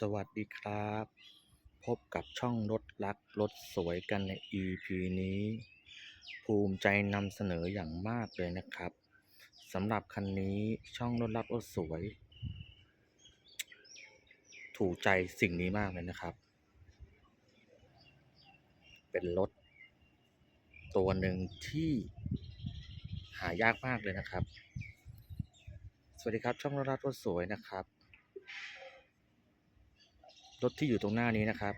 สวัสดีครับ พบกับช่องรถรักรถสวยกันใน EP นี้ ภูมิใจนำเสนออย่างมากเลยนะครับสำหรับคันนี้ช่องรถรักรถสวย ถูกใจสิ่งนี้มากเลยนะครับ เป็นรถ ตัวหนึ่งที่หายากมากเลยนะครับ สวัสดีครับช่องรถรักรถสวยนะครับ รถที่อยู่ตรงหน้านี้นะครับ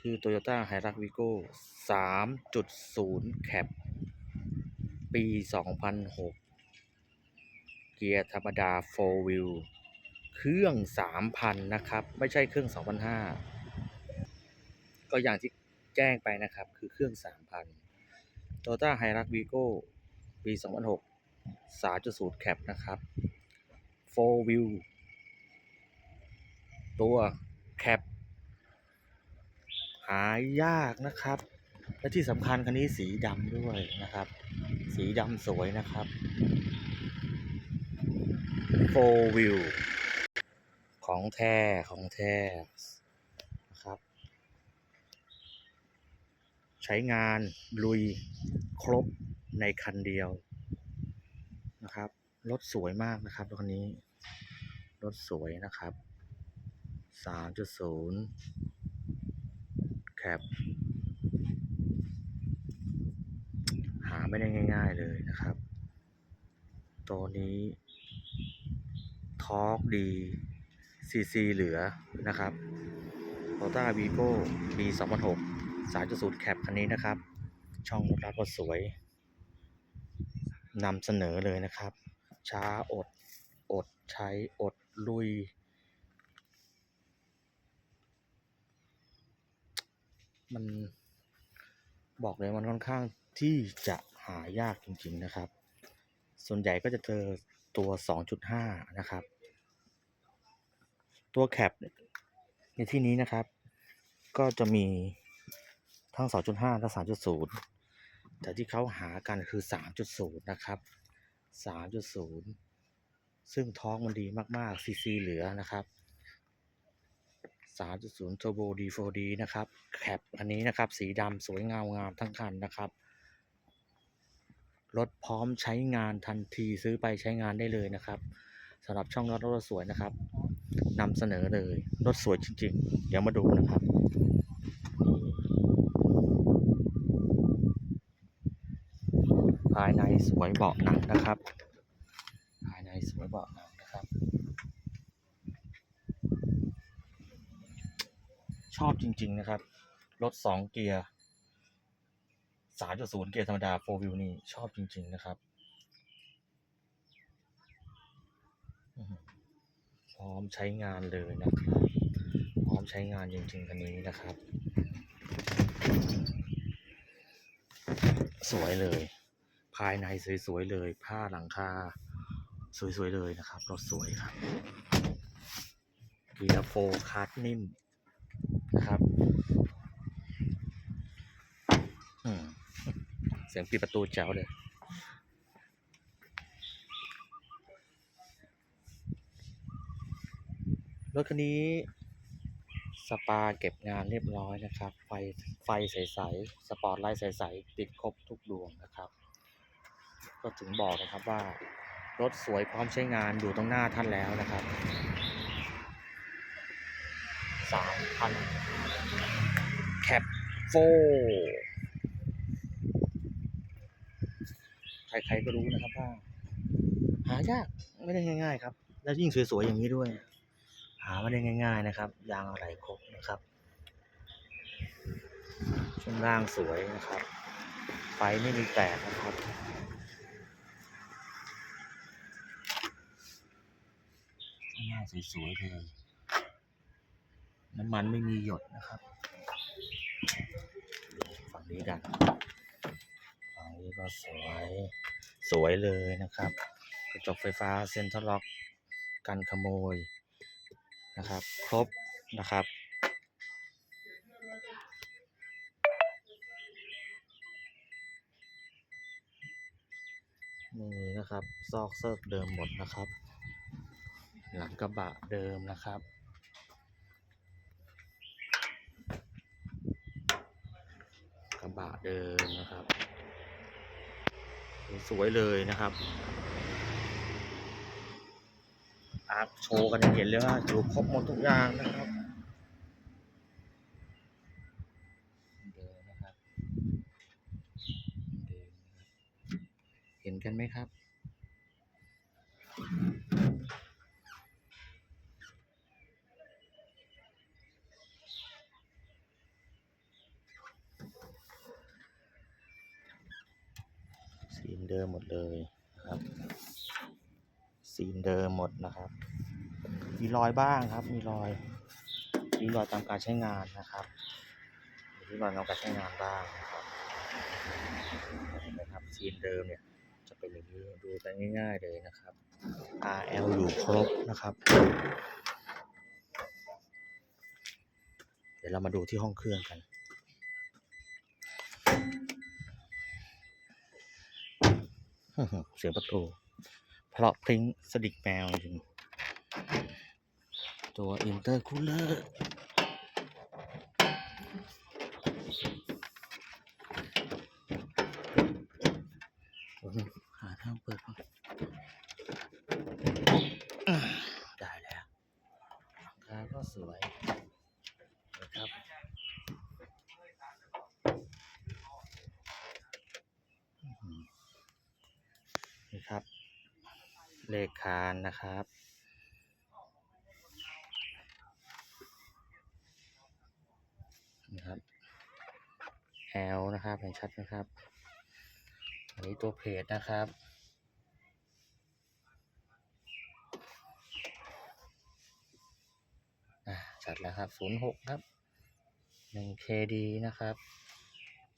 คือ Toyota Hilux Vigo 3.0 Cab ปี 2006 เกียร์ธรรมดา 4 wheel เครื่อง 3,000 นะครับ ไม่ใช่เครื่อง 2,500 ก็อย่างที่แจ้งไปนะครับ คือเครื่อง 3,000 Toyota Hilux Vigo ปี 2006 3.0 Cab นะครับ 4 wheel ตัว แคปหายากนะครับ และที่สำคัญคันนี้สีดำด้วยนะครับ สีดำสวยนะครับ4 wheel ของแท้ของแท้นะครับ ใช้งานลุยครบในคันเดียวนะครับ รถสวยมากนะครับคันนี้ รถสวยนะครับ 3.0 แคป หาไม่ได้ง่ายๆเลยนะครับ ตัวนี้ ทอร์กดีซีซีเหลือนะครับ t o y o t a Vigo ปี2006 3.0 แคปคันนี้นะครับ ช่องรถรับรถสวยนำเสนอเลยนะครับ ช้าอด อดใช้อดลุย มันบอกเลยมันค่อนข้างที่จะหายากจริง ๆนะครับ ส่วนใหญ่ก็จะเจอตัว 2.5 นะครับ ตัวแคปในที่นี้นะครับ ก็จะมีทั้ง 2.5 และ 3.0 แต่ที่เขาหากันคือ 3.0 นะครับ 3.0 ซึ่งท้องมันดีมากๆซีซีเหลือนะครับ 3.0 Turbo D4D นะครับแคปอันนี้นะครับสีดำสวยงามงามทั้งคันนะครับรถพร้อมใช้งานทันทีซื้อไปใช้งานได้เลยนะครับสำหรับช่องรถรถสวยนะครับนำเสนอเลยรถสวยจริง ๆ เดี๋ยวมาดูนะครับภายในสวยเบาะหนังนะครับ ภายในสวยเบาะหนังนะครับ ชอบจริง ๆ นะครับ รถสองเกียร์สามจุดศูนย์เกียร์ธรรมดาโฟวิวนี่ชอบจริง ๆ นะครับ พร้อมใช้งานเลยนะครับ พร้อมใช้งานจริงๆคันนี้นะครับ สวยเลย ภายในสวย ๆ เลย ผ้าหลังคาสวย ๆ เลยนะครับ รถสวยครับเกียร์โฟร์คัสนิ่ม นะครับเสียงปิดประตูแจ๋วเลยรถคันนี้สปาเก็บงานเรียบร้อยนะครับ ไฟไฟใสๆสปอร์ตไลท์ใสๆติดครบทุกดวงนะครับ ก็ถึงบอกนะครับว่ารถสวยพร้อมใช้งานอยู่ตรงหน้าท่านแล้วนะครับ สามพันแคปโฟใครๆก็รู้นะครับว่าหายากไม่ได้ง่าย ๆ ครับ แล้วยิ่งสวยๆอย่างนี้ด้วย หาไม่ได้ง่าย ๆนะครับ ยางอะไรครบนะครับช่วงล่างสวยนะครับ ไฟไม่มีแตกนะครับหน้าสวยๆเลย น้ำมันไม่มีหยดนะครับฝั่งนี้กันฝั่งนี้ก็สวยสวยเลยนะครับกระจกไฟฟ้าเซ็นทรัลล็อกกันขโมยนะครับ ครบนะครับนี่นะครับ ซอกเซิกเดิมหมดนะครับ หลังกระบะเดิมนะครับ กระบะเดิมนะครับ สวยเลยนะครับอาโชว์กันเห็นเลยว่าอยู่ครบหมดทุกอย่างนะครับเดินนะครับเดินนะครับเห็นกันไหมครับีนเดิมหมดเลยนะครับสีนเดิมหมดนะครับ มีรอยบ้างครับ มีรอยมีรอยตามการใช้งานนะครับมีรอยตามการใช้งานบ้างนะครับเห็นไหมครับซีนเดิมเนี่ยจะเป็นอย่างนี้ดูกันง่าย ๆเลยนะครับ RL อยู่ครบนะครับ เดี๋ยวเรามาดูที่ห้องเครื่องกัน เสียงประตู เพราะพริ้งสดิกแมวจริง ตัวอินเตอร์คูลเลอร์หาทางเปิดก่อนอ่าได้แล้วราคาก็สวยนะครับ นี่ครับ เลขคานนะครับ นะครับ L นะครับเห็นชัดนะครับ อันนี้ตัวเพจนะครับชัดแล้วครับ 06 ครับ 1KD นะครับ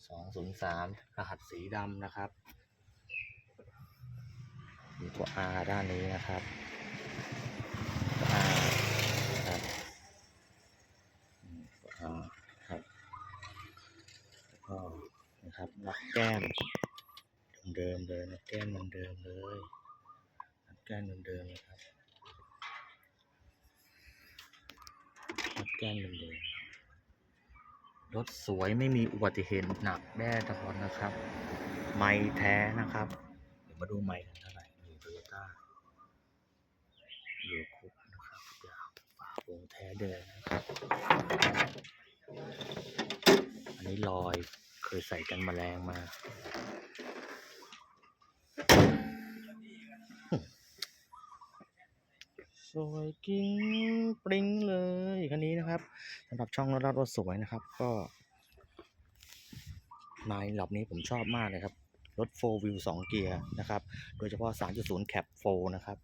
203 รหัสสีดำนะครับ มีตัว R ด้านนี้นะครับตัว R นะครับตัว R ครับแล้วก็นะครับนักแก้มเดิมเลยนักแก้มเดิมเลยนักแก้มเดิมๆเลยครับนักแก้มเดิมรถสวยไม่มีอุบัติเหตุหนักแน่นอนนะครับ ไม่แท้นะครับ เดี๋ยวมาดูไม่กันเท่าไหร่นี่โตโยต้าอยู่ครบนะครับทุกอย่างฝาโปร่งแท้ เดินะครับ อันนี้ลอยเคยใส่กันแมลงมา สวยกิ้งปริ้งเลยคันนี้นะครับสำหรับช่องรถรถสวยนะครับ ก็ไมล์หลอบนี้ผมชอบมากเลยครับ รถ4 wheel 2 เกียร์นะครับ โดยเฉพาะ 3.0 Cap 4 นะครับ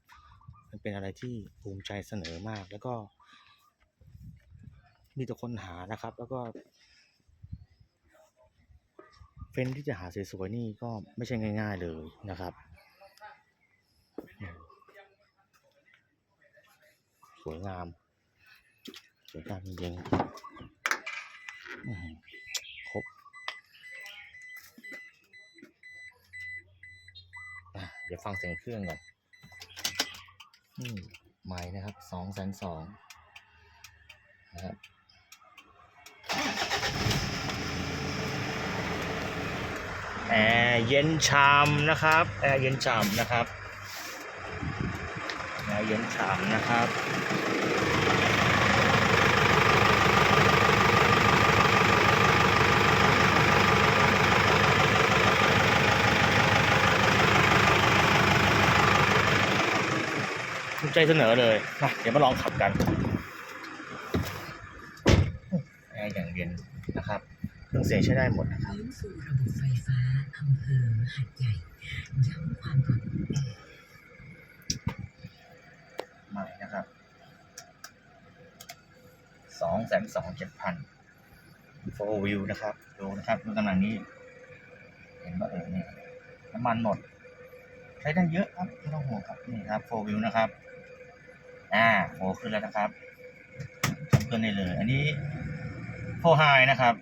มันเป็นอะไรที่ภูมิใจเสนอมาก แล้วก็ มีแต่คนหานะครับ แล้วก็เฟ้นที่จะหาสวยๆนี่ก็ไม่ใช่ง่าย ๆเลยนะครับ สวยงาม สวยงามจริงๆครบเดี๋ยวฟังเสียงเครื่องก่อนนี่ใหม่นะครับสองแสนสองนะครับ แอร์เย็นชามนะครับแอร์เย็นฉ่ำนะครับแอร์เย็นฉ่ำนะครับใจเสนอเลยมาเดี๋ยวมาลองขับกันแอร์อย่างเย็นนะครับ เครื่องเสียงใช้ได้หมดนะครับ อำเภอหัดใหญ่ย้ำความปลอดภัยใหม่นะครับสองแสนสองเจ็ดพันโฟวิวนะครับ ดูนะครับดูตำแหน่งนี้ เห็นว่าเออเนี่ยน้ำมันหมด ใช้ได้เยอะครับไม่ต้องห่วงครับ นี่ครับโฟวิวนะครับ อ่าโฟขึ้นแล้วนะครับทำขึ้นได้เลย อันนี้โฟไฮนะครับ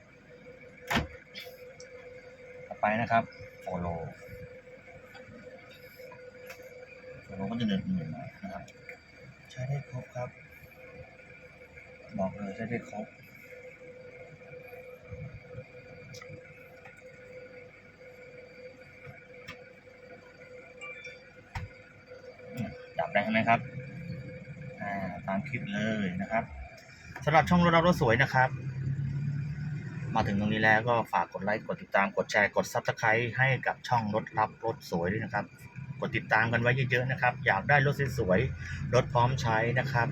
ต่อไปนะครับ โฟโลโฟโลก็จะเดินเหนื่อยน่อนะครับ ใช้ได้ครบครับ บอกเลยใช้ได้ครบจับได้ไหมครับ อ่า ตามคลิปเลยนะครับสำหรับช่องรถรับรถสวยนะครับ มาถึงตรงนี้แล้วก็ฝากกดไลค์กดติดตามกดแชร์กดซับสไครต์ให้กับช่องรถรับรถสวยด้วยนะครับ กดติดตามกันไว้เยอะๆนะครับ อยากได้รถสวยๆรถพร้อมใช้นะครับ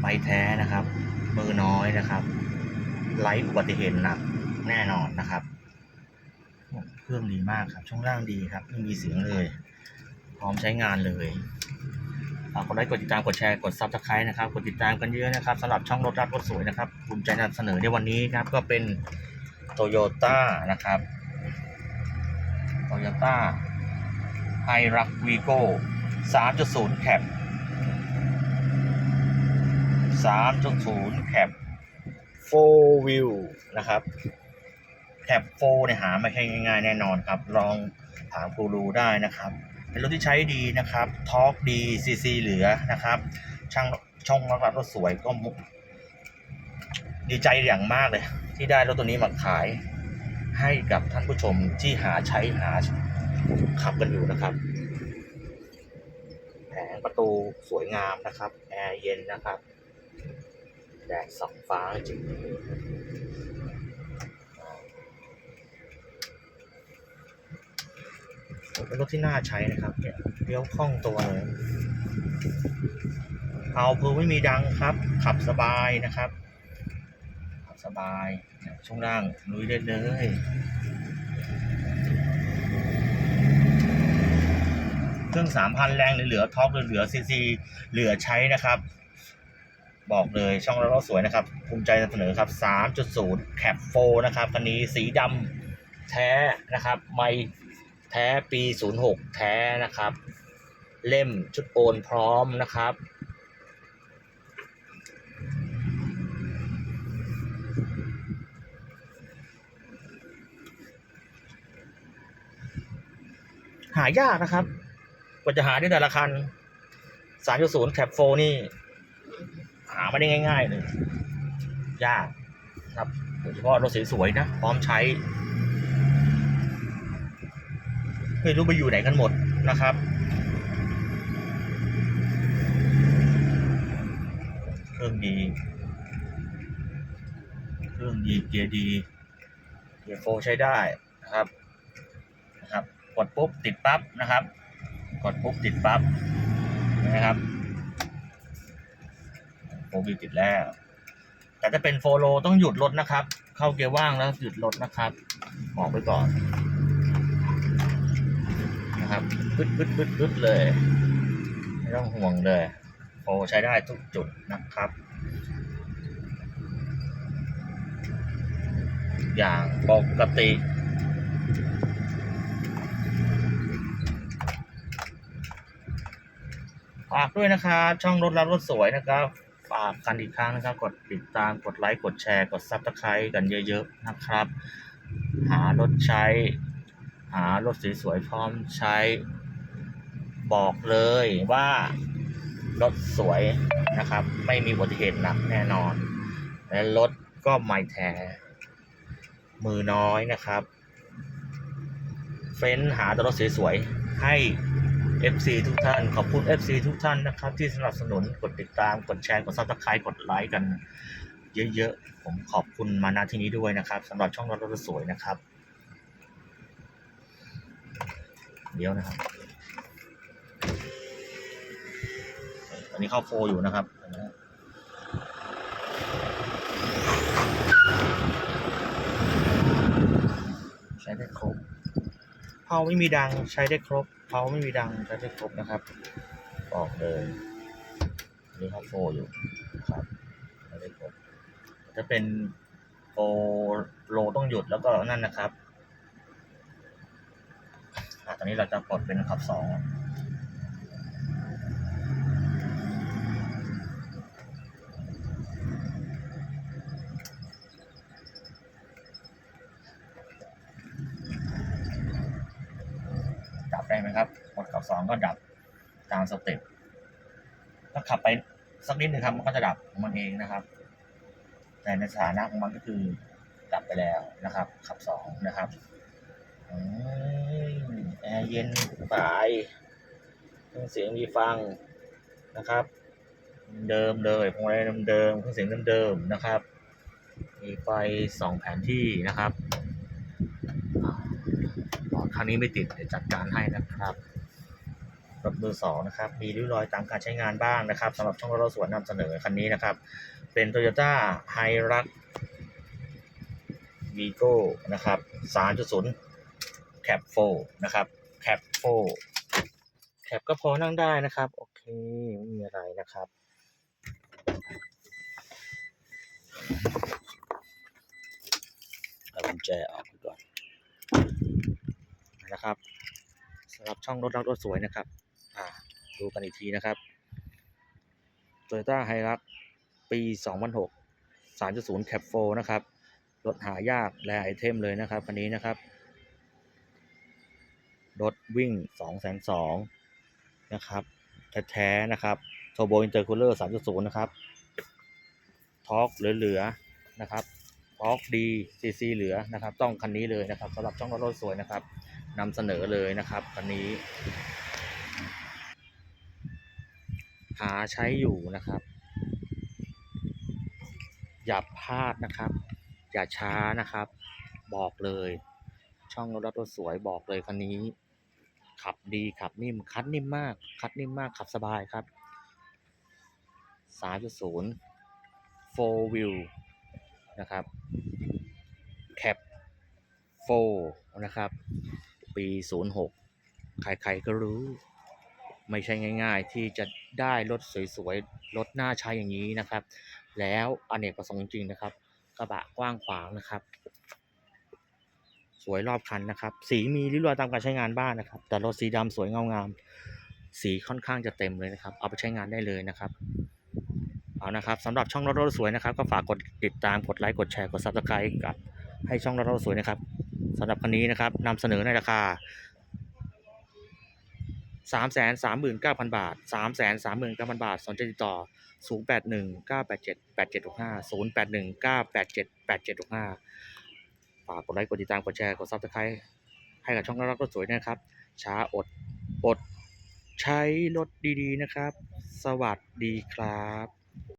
ไม่แท้นะครับ มือน้อยนะครับไร้อุบัติเหตุหนักแน่นอนนะครับเครื่องดีมากครับ ช่วงล่างดีครับไม่มีเสียงเลย พร้อมใช้งานเลย ฝากกดไลค์กดติดตามกดแชร์กดซับสไครต์นะครับกดติดตามกันเยอะนะครับสำหรับช่องรถรับรถสวยนะครับภูมิใจนำเสนอในวันนี้ครับ ก็เป็นโตโยต้านะครับโตโยต้าไฮรักวีโก้3.0แคป3.0แคป4 wheel นะครับแคป4เนี่ยหาไม่ใช่ง่ายๆแน่นอนครับ ลองถามกูรูได้นะครับ เป็นรถที่ใช้ดีนะครับทอร์กดีซีซีเหลือนะครับ ช่างช่องรับรถสวยก็มุดีใจอย่างมากเลย ที่ได้รถตัวนี้มาขาย ให้กับท่านผู้ชมที่หาใช้หาขับกันอยู่นะครับแผงประตูสวยงามนะครับ แอร์เย็นนะครับ แดดส่องฟ้าจริง เป็นรถที่น่าใช้นะครับเนี่ยเลี้ยวคล่องตัวเลยเอาเพอไม่มีดังครับ ขับสบายนะครับ ขับสบายช่วงล่างลุยได้เลยเครื่องสามพันแรงเหลือท็อปเหลือซีซีเหลือใช้นะครับ บอกเลยช่องเราก็สวยนะครับ ภูมิใจนำเสนอครับ 3.0 แคปโฟนะครับคันนี้สีดำแท้นะครับ ไม่ แท้ปี 06 แท้นะครับ เล่มชุดโอนพร้อมนะครับหายากนะครับ กว่าจะหาได้แต่ละคัน3.0แคปโฟนี่ หาไม่ได้ง่าย ๆ เลย ยากครับโดยเฉพาะรถสวยๆนะ พร้อมใช้ ไม่รู้ไปอยู่ไหนกันหมดนะครับ เครื่องดี เครื่องดีเกียร์ดีเกียร์โฟใช้ได้นะครับนะครับ กดปุ๊บติดปั๊บนะครับ กดปุ๊บติดปั๊บนะครับโฟวิวติดแล้ว แต่ถ้าเป็นโฟโลต้องหยุดรถนะครับ เข้าเกียร์ว่างแล้วหยุดรถนะครับบอกไปก่อน นะครับปึ๊ดปึ๊ดปึ๊ดปึ๊ดเลย ไม่ต้องห่วงเลยโฟใช้ได้ทุกจุดนะครับอย่างปกติ ฝากด้วยนะครับ ช่องรถรับรถสวยนะครับ ฝากกันอีกครั้งนะครับ กดติดตาม กดไลค์ กดแชร์ กดซับสไครต์กันเยอะ ๆ นะครับ หารถใช้ หารถสวยๆพร้อมใช้ บอกเลยว่ารถสวยนะครับ ไม่มีอุบัติเหตุหนักแน่นอน และรถก็ไม่แท้มือน้อยนะครับ เฟ้นหาตรถสวยๆให้ FC ทุกท่าน ขอบคุณ FC ทุกท่านนะครับ ที่สนับสนุนกดติดตามกดแชร์กดซับสไครต์กดไลค์กัน เยอะๆ ผมขอบคุณมาณที่นี้ด้วยนะครับสำหรับช่องรถรถสวยนะครับ เดี๋ยวนะครับตอนนี้เข้าโฟอยู่นะครับใช้ได้ครบเผาไม่มีดังใช้ได้ครบเผาไม่มีดังใช้ได้ครบนะครับบอกเลยอันนี่เขาโฟอยู่ครับใช้ได้ครบถ้าเป็นโฟโลต้องหยุดแล้วก็นั่นนะครับ ตอนนี้เราจะกดเป็นขับสองดับได้ไหมครับ กดขับสองก็ดับตามสเต็ปถ้าขับไปสักนิดนึงครับมันก็จะดับของมันเองนะครับ แต่ในสถานะของมันก็คือดับไปแล้วนะครับ ขับสองนะครับ อืม ร์เย็นสายเครื่องเสียงมีฟังนะครับ เดิมเลยพวงมาลัยเดิมๆเครื่องเสียงเดิมๆนะครับ มีไฟสองแผนที่นะครับอ่าครั้งนี้ไม่ติดเดี๋ยวจัดการให้นะครับรถมือสองนะครับ มีริ้วรอยตามการใช้งานบ้างนะครับสำหรับช่องรถสวนนำเสนอคันนี้นะครับ เป็น Toyota h i r u x Vigo นะครับ 3.0 Cap 4นะครับ Cap 4 Cap ก็พอนั่งได้นะครับ โอเค ไม่มีอะไรนะครับ เอากุญแจออกก่อนนะครับสำหรับช่องรถรักรถสวยนะครับ อ่า ดูกันอีกทีนะครับ Toyota h i r u x ปี 2006 3.0 Cap 4นะครับ รถหายากและไอเทมเลยนะครับคันนี้นะครับ รถวิ่ง202,000นะครับแท้ๆนะครับ Turbo Intercooler 3.0 นะครับทอร์กเหลือๆนะครับทอร์กดีซีซีเหลือนะครับ ต้องคันนี้เลยนะครับสำหรับช่องรถรถสวยนะครับนำเสนอเลยนะครับคันนี้ หาใช้อยู่นะครับ อย่าพลาดนะครับ อย่าช้านะครับ บอกเลย ช่องรถรถสวยบอกเลยคันนี้ ขับดีขับนิ่มคัดนิ่มมากคัดนิ่มมากขับสบายครับ 3.0 4 wheel นะครับ Cap 4นะครับ ปี 06 ใครๆก็รู้ ไม่ใช่ง่ายๆ ที่จะได้รถสวยๆ รถน่าใช้อย่างนี้นะครับ แล้วอเนกประสงค์จริงๆนะครับ กระบะกว้างขวางนะครับ สวยรอบคันนะครับ สีมีริ้วรอยตามการใช้งานบ้านนะครับ แต่รถสีดำสวยเงางาม สีค่อนข้างจะเต็มเลยนะครับ เอาไปใช้งานได้เลยนะครับเอานะครับสำหรับช่องรถรถสวยนะครับ ก็ฝากกดติดตามกดไลค์กดแชร์กด subscribe กับให้ช่องรถรถสวยนะครับสำหรับคันนี้นะครับนำเสนอในราคา3 3 9 0 0 0 บาท 3 3 9 0 0 0 บาท สนใจติดต่อ 0 8 1 9 8 7 8 7 6 5 0 8 1 9 8 7 8 7 6 5 ฝากกดไลค์ กดติดตาม กดแชร์ กดซับสไคร์ให้กับช่องน่ารักรถสวยนะครับ ช้าอด อด ใช้รถดีๆนะครับ สวัสดีครับ